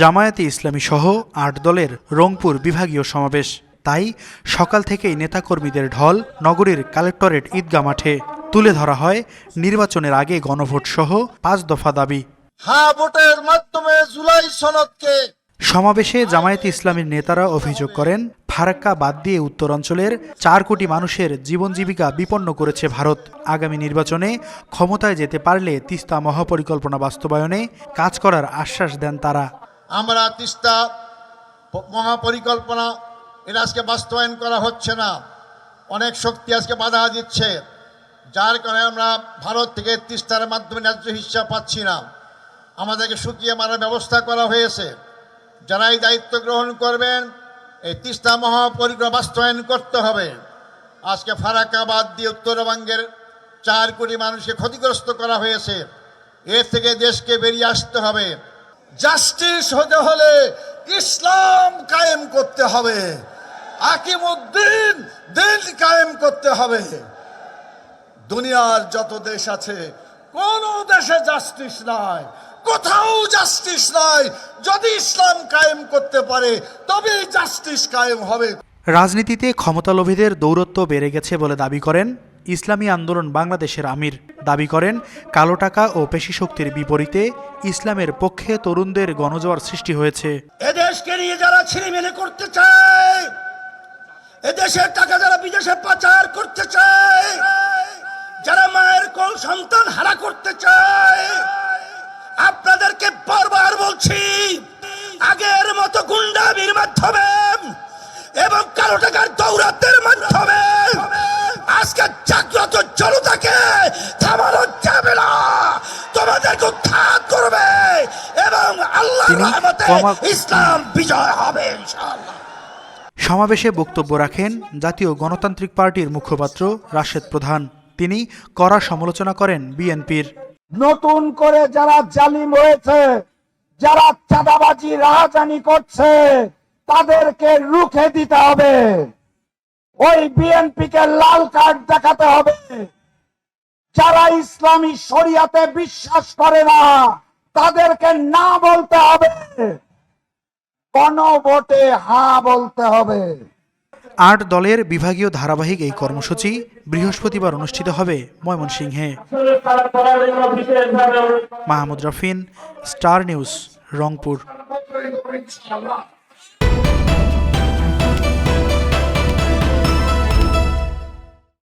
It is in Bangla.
জামায়াতে ইসলামী সহ আট দলের রংপুর বিভাগীয় সমাবেশ। তাই সকাল থেকেই নেতাকর্মীদের ঢল নগরীর কালেক্টরেট ঈদগা মাঠে। তুলে ধরা হয় নির্বাচনের আগে গণভোট সহ পাঁচ দফা দাবি। হ্যাঁ ভোটের মাধ্যমে জুলাই সনদকে। সমাবেশে জামায়াতে ইসলামীর নেতারা অভিযোগ করেন ফারাক্কা বাদ দিয়ে উত্তরাঞ্চলের চার কোটি মানুষের জীবন জীবিকা বিপন্ন করেছে ভারত। আগামী নির্বাচনে ক্ষমতায় যেতে পারলে তিস্তা মহাপরিকল্পনা বাস্তবায়নে কাজ করার আশ্বাস দেন তারা। আমরা তিস্তা মহাপরিকল্পনা এটা আজকে বাস্তবায়ন করা হচ্ছে না। অনেক শক্তি আজকে বাধা দিচ্ছে। যার কারণে আমরা ভারত থেকে তিস্তার মাধ্যমে ন্যায্য হিস্সা পাচ্ছি না। আমাদেরকে শুকিয়ে মারার ব্যবস্থা করা হয়েছে। যারাই দায়িত্ব গ্রহণ করবেন, এই তিস্তা মহাপরিকল্পনা বাস্তবায়ন করতে হবে। আজকে ফারাকাবাদ দিয়ে উত্তরবঙ্গের চার কোটি মানুষকে ক্ষতিগ্রস্ত করা হয়েছে। এর থেকে দেশকে বেরিয়ে আসতে হবে। জাস্টিস হতে হলে ইসলাম কায়েম করতে হবে। আকিমুদ্দিন দিন কায়েম করতে হবে। দুনিয়ার যত দেশ আছে, কোন দেশে জাস্টিস নাই, কোথাও জাস্টিস নাই। যদি ইসলাম কায়েম করতে পারে, তবেই জাস্টিস কায়েম হবে। রাজনীতিতে ক্ষমতালোভীদের দৌরত্ব বেড়ে গেছে বলে দাবি করেন ইসলামী আন্দোলন বাংলাদেশের আমির দাবি করেন, কালো টাকা ও পেশি শক্তির বিপরীতে ইসলামের পক্ষে তরুণদের গণজোয়ার সৃষ্টি হয়েছে। এদেশকে নিয়ে যারা করতে চায়, এদেশের টাকা যারা বিদেশে পাচার করতে চায়, যারা মায়ের কোল সন্তান হারা করতে চায়, আপনাদেরকে বারবার বলছি, আগের মতো গুন্ডামির মাধ্যমে এবং কালো টাকার আজকে জনতাকে থামানো যাবে না তোমাদেরকে উৎখাত করবে এবং আল্লাহ রহমতে ইসলাম বিজয় হবে ইনশাআল্লাহ। সমাবেশে বক্তব্য রাখেন জাতীয় গণতান্ত্রিক পার্টির মুখপাত্র রাশেদ প্রধান। তিনি কড়া সমালোচনা করেন বিএনপির। নতুন করে যারা জালিম হয়েছে যারা চাঁদাবাজি রাহাজানি করছে তাদেরকে রুখে দিতে হবে। ওই বিএনপি কে লাল কার্ড দেখাতে হবে। যারা ইসলামী শরিয়াতে বিশ্বাস করে না, তাদেরকে না বলতে হবে। গণভোটে হা বলতে হবে। আট দলের বিভাগীয় ধারাবাহিক এই কর্মসূচি বৃহস্পতিবার অনুষ্ঠিত হবে ময়মনসিংহে। Mahmud Rafin, star news, Rangpur.